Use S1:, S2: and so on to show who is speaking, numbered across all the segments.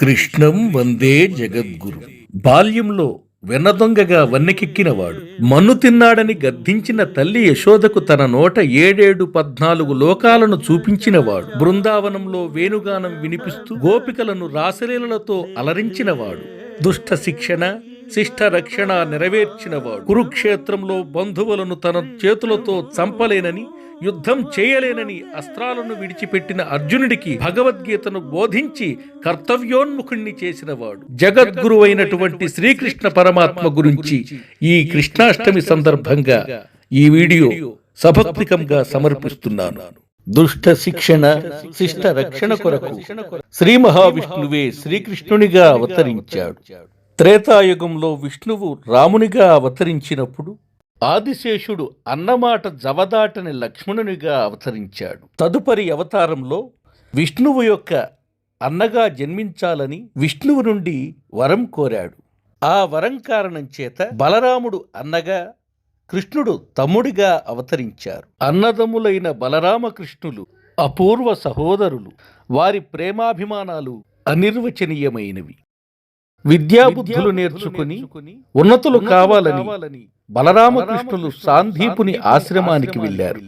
S1: కృష్ణం వందే జగద్గురు. బాల్యంలో వెన్నదొంగగా వన్నెకెక్కినవాడు. మన్ను తిన్నాడని గద్దించిన తల్లి యశోదకు తన నోట ఏడేడు పద్నాలుగు లోకాలను చూపించినవాడు. బృందావనంలో వేణుగానం వినిపిస్తూ గోపికలను రాసలీలలతో అలరించినవాడు. దుష్ట శిక్షణ శిష్ట రక్షణ నెరవేర్చినవాడు. కురుక్షేత్రంలో బంధువులను తన చేతులతో చంపలేనని యుద్ధం చేయలేనని అస్త్రాలను విడిచిపెట్టిన అర్జునుడికి భగవద్గీతను బోధించి కర్తవ్యోన్ముఖుణ్ణి చేసినవాడు. జగద్గురు అయినటువంటి శ్రీకృష్ణ పరమాత్మ గురించి ఈ కృష్ణాష్టమి సందర్భంగా ఈ వీడియో సభక్తికంగా సమర్పిస్తున్నాను. దుష్ట శిక్షణ శిష్ట రక్షణ కొరకు శ్రీ మహావిష్ణువే శ్రీకృష్ణునిగా అవతరించాడు. త్రేతాయుగంలో విష్ణువు రామునిగా అవతరించినప్పుడు ఆదిశేషుడు అన్నమాట జవదాటని లక్ష్మణునిగా అవతరించాడు. తదుపరి అవతారంలో విష్ణువు యొక్క అన్నగా జన్మించాలని విష్ణువు నుండి వరం కోరాడు. ఆ వరం కారణం చేత బలరాముడు అన్నగా కృష్ణుడు తమ్ముడిగా అవతరించారు. అన్నదమ్ములైన బలరామకృష్ణులు అపూర్వ సహోదరులు వారి ప్రేమాభిమానాలు అనిర్వచనీయమైనవి. విద్యాబుద్ధులు నేర్చుకుని ఉన్నతులు కావాలని బలరామకృష్ణులు సాంధీపుని ఆశ్రమానికి వెళ్ళారు.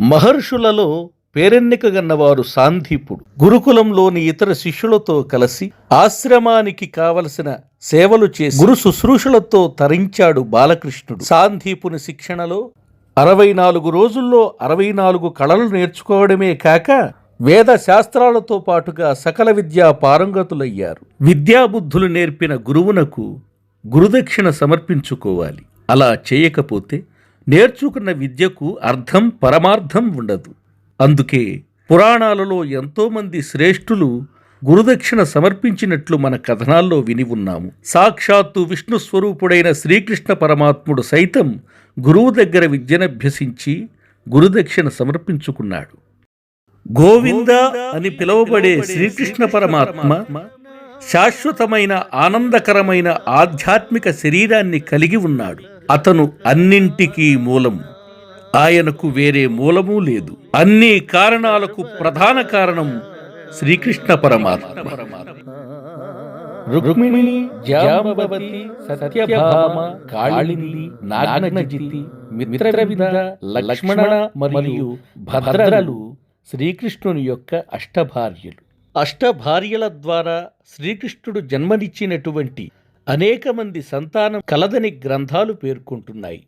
S1: మహర్షులలో పేరెన్నికగన్నవారు సాంధీపుడు. గురుకులంలోని ఇతర శిష్యులతో కలిసి ఆశ్రమానికి కావలసిన సేవలు చేసి గురు శుశ్రూషలతో తరించాడు బాలకృష్ణుడు. సాంధీపుని శిక్షణలో అరవై నాలుగు రోజుల్లో అరవై నాలుగు కళలు నేర్చుకోవడమే కాక వేద శాస్త్రాలతో పాటుగా సకల విద్యా పారంగతులయ్యారు. విద్యాబుద్ధులు నేర్పిన గురువునకు గురుదక్షిణ సమర్పించుకోవాలి. అలా చేయకపోతే నేర్చుకున్న విద్యకు అర్థం పరమార్థం ఉండదు. అందుకే పురాణాలలో ఎంతోమంది శ్రేష్ఠులు గురుదక్షిణ సమర్పించినట్లు మన కథనాల్లో విని ఉన్నాము. సాక్షాత్తు విష్ణు స్వరూపుడైన శ్రీకృష్ణ పరమాత్ముడు సైతం గురువు దగ్గర విద్యనభ్యసించి గురుదక్షిణ సమర్పించుకున్నాడు. గోవింద అని పిలువబడే శ్రీకృష్ణ పరమాత్మ శాశ్వతమైన ఆనందకరమైన ఆధ్యాత్మిక శరీరాన్ని కలిగి ఉన్నాడు. అతను అన్నింటికీ మూలము ఆయనకు వేరే మూలము లేదు. అన్ని కారణాలకు ప్రధాన కారణం శ్రీకృష్ణ పరమాత్మ. రుక్మిణి జాంబవతి సత్యభామ కాళింది నాగనజితి మిత్రవిద లక్ష్మణ మరియు భద్రలు శ్రీకృష్ణుని యొక్క అష్టభార్యలు. అష్టభార్యల ద్వారా శ్రీకృష్ణుడు జన్మనిచ్చినటువంటి అనేక మంది సంతానం కలదని గ్రంథాలు పేర్కొంటున్నాయి.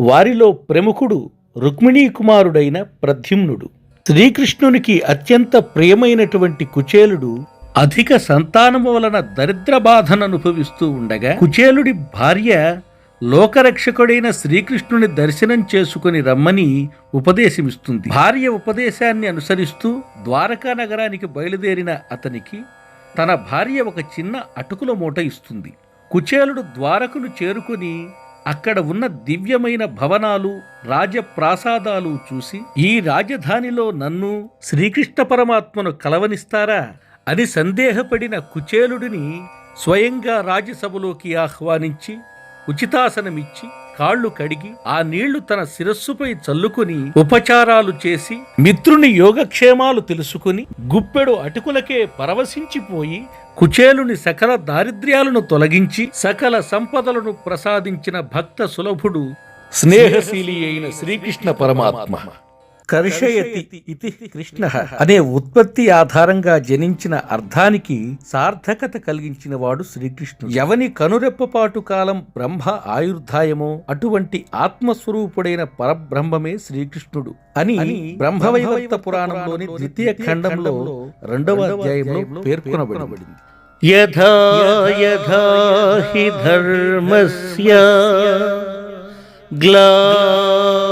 S1: వారిలో ప్రముఖుడు రుక్మిణీ కుమారుడైన ప్రద్యుమ్నుడు. శ్రీకృష్ణునికి అత్యంత ప్రియమైనటువంటి కుచేలుడు అధిక సంతానము వలన దరిద్ర బాధను అనుభవిస్తూ ఉండగా కుచేలుడి భార్య లోకరక్షకుడైన శ్రీకృష్ణుని దర్శనం చేసుకుని రమ్మని ఉపదేశమిస్తుంది. భార్య ఉపదేశాన్ని అనుసరిస్తూ ద్వారకా నగరానికి బయలుదేరిన అతనికి తన భార్య ఒక చిన్న అటుకుల మూట ఇస్తుంది. కుచేలుడు ద్వారకును చేరుకుని అక్కడ ఉన్న దివ్యమైన భవనాలు రాజప్రాసాదాలు చూసి ఈ రాజధానిలో నన్ను శ్రీకృష్ణ పరమాత్మను కలవనిస్తారా? అని సందేహపడిన కుచేలుడిని స్వయంగా రాజ్యసభలోకి ఆహ్వానించి ఉచితాసనమిచ్చి కాళ్ళు కడిగి ఆ నీళ్ళు తన శిరస్సుపై చల్లుకుని ఉపచారాలు చేసి మిత్రుని యోగక్షేమాలు తెలుసుకుని గుప్పెడు అటుకులకే పరవశించిపోయి కుచేలుని సకల దారిద్ర్యాలను తొలగించి సకల సంపదలను ప్రసాదించిన భక్త సులభుడు స్నేహశీలి అయిన శ్రీకృష్ణ పరమాత్మ. కర్షయతి ఇది కృష్ణ. అనే ఉత్పత్తి ఆధారంగా జనించిన అర్థానికి సార్థకత కలిగించిన వాడు శ్రీకృష్ణుడు. ఎవని కనురెప్పపాటు కాలం బ్రహ్మ ఆయుర్ధాయమో అటువంటి ఆత్మస్వరూపుడైన పరబ్రహ్మమే శ్రీకృష్ణుడు అని బ్రహ్మవైవర్త పురాణంలోని ద్వితీయ ఖండంలో రెండవ అధ్యాయంలో పేర్కొనబడింది. యథా యథా హి ధర్మస్య గ్లానిర్భవతి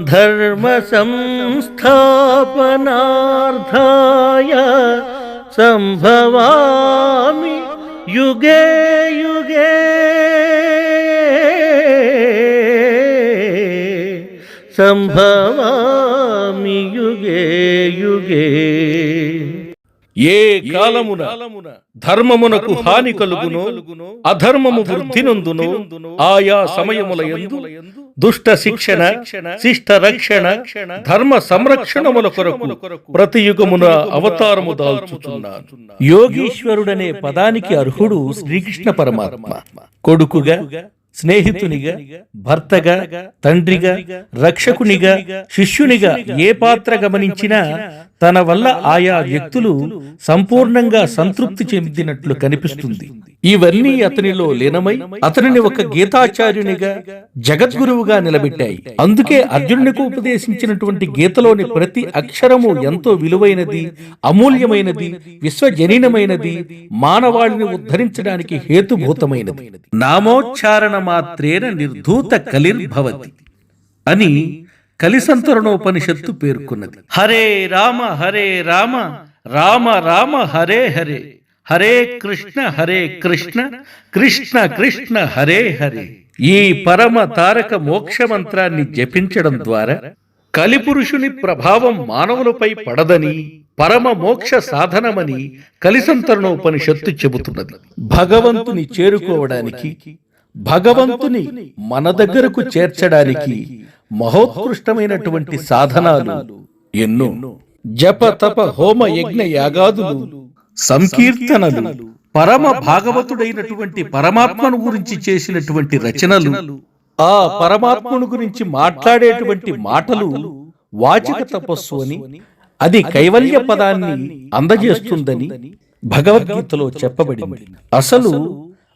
S1: धर्मसंस्थापनार्थाय
S2: सम्भवामि युगे युगे।
S3: सम्भवा కాలమున ధర్మమునకు హాని కలుగునో అధర్మము వృద్ధి నొందునో ఆయా సమయముల యందు దుష్ట శిక్షణ శిష్ట రక్షణ ధర్మ సంరక్షణముల కొరకు ప్రతి యుగమున అవతారము దాల్చుచున్నారు
S1: యోగీశ్వరుడనే పదానికి అర్హుడు శ్రీకృష్ణ పరమాత్మ. కొడుకుగా స్నేహితునిగా భర్తగా తండ్రిగా రక్షకునిగా శిష్యునిగా ఏ పాత్ర గమనించినా తన వల్ల ఆయా వ్యక్తులు సంపూర్ణంగా సంతృప్తి చెందినట్లు కనిపిస్తుంది. ఇవన్నీ అతనిలో లీనమై అతనిని ఒక గీతాచార్యునిగా జగద్గురువుగా నిలబెట్టాయి. అందుకే అర్జునునికి ఉపదేశించినటువంటి గీతలోని ప్రతి అక్షరము ఎంతో విలువైనది అమూల్యమైనది విశ్వజనీనమైనది మానవాళిని ఉద్ధరించడానికి హేతుభూతమైనది. నామోచ్చారణ మాత్రేన నిర్ధూత కలిర్భవతి అని కలిసంతరణోపనిషత్తు పేర్కొన్నది.
S2: హరే రామ హరే రామ రామ రామ హరే హరే. హరే కృష్ణ హరే కృష్ణ కృష్ణ కృష్ణ హరే హరే.
S3: ఈ పరమ తారక మోక్ష మంత్రాన్ని జపించడం ద్వారా కలిపురుషుని ప్రభావం మానవులపై పడదని పరమ మోక్ష సాధనమని కలిసంతరణోపనిషత్తు చెబుతున్నది.
S1: భగవంతుని చేరుకోవడానికి భగవంతుని మన దగ్గరకు చేర్చడానికి మహోత్కృష్టమైనటువంటి సాధనాలు. ఎన్నో. జప తప హోమ యజ్ఞ యాగాదులు సంకీర్తనలు పరమ భాగవతుడైనటువంటి పరమాత్మను గురించి చేసినటువంటి రచనలు ఆ పరమాత్మను గురించి మాట్లాడేటువంటి మాటలు వాచిక తపస్సు అని అది కైవల్య పదాన్ని అందజేస్తుందని భగవద్గీతలో చెప్పబడింది. అసలు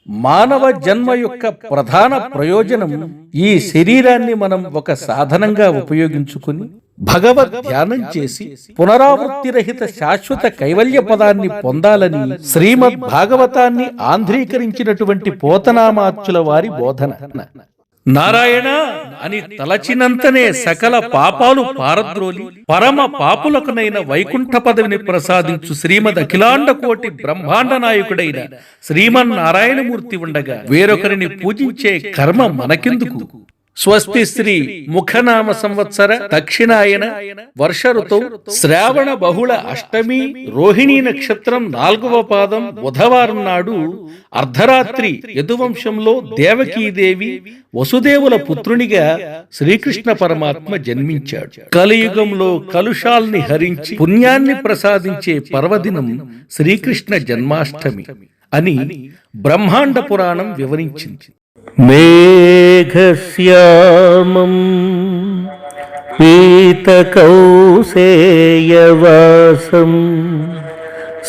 S1: మానవ జన్మ యొక్క ప్రధాన ప్రయోజనం ఈ శరీరాన్ని మనం ఒక సాధనంగా ఉపయోగించుకుని భగవద్ ధ్యానం చేసి పునరావృత్తి రహిత శాశ్వత కైవల్య పదాన్ని పొందాలని శ్రీమద్ భాగవతాన్ని ఆంధ్రీకరించినటువంటి పోతనామాచ్యుల వారి బోధన.
S3: నారాయణ అని తలచినంతనే సకల పాపాలు పారద్రోలి పరమ పాపులకునైన వైకుంఠ పదవిని ప్రసాదించు శ్రీమద్ అఖిలాండ కోటి బ్రహ్మాండ నాయకుడైన శ్రీమన్నారాయణమూర్తి ఉండగా వేరొకరిని పూజించే కర్మ మనకెందుకు? స్వస్తి శ్రీ ముఖనామ సంవత్సర దక్షిణాయన వర్ష ఋతువు శ్రావణ బహుళ అష్టమి రోహిణీ నక్షత్రం నాలుగవ పాదం బుధవారం నాడు అర్ధరాత్రి యదువంశంలో దేవకీదేవి వసుదేవుల పుత్రునిగా శ్రీకృష్ణ పరమాత్మ జన్మించాడు. కలియుగంలో కలుషాల్ని హరించి పుణ్యాన్ని ప్రసాదించే పర్వదినం శ్రీకృష్ణ జన్మాష్టమి అని బ్రహ్మాండ పురాణం వివరించింది.
S2: മേഘശ്യാമം പീതകൗസേയവാസം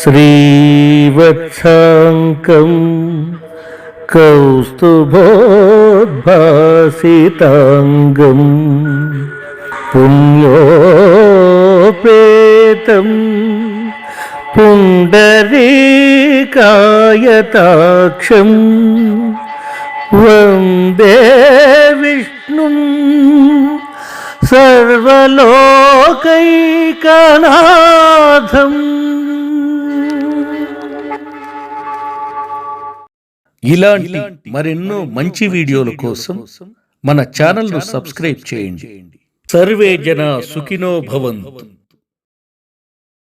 S2: ശ്രീവത്സാങ്കം കൗസ്തുഭോദ്ഭാസിതാംഗം പുണ്യോപേതം പുണ്ടരീകായതാക്ഷം వందే విష్ణు సర్వలోకైకనాథం
S3: ఇలాంటి మరెన్నో మంచి వీడియోల కోసం మన ఛానల్ను సబ్స్క్రైబ్ చేయండి. సర్వే జన సుఖినో భవంతు.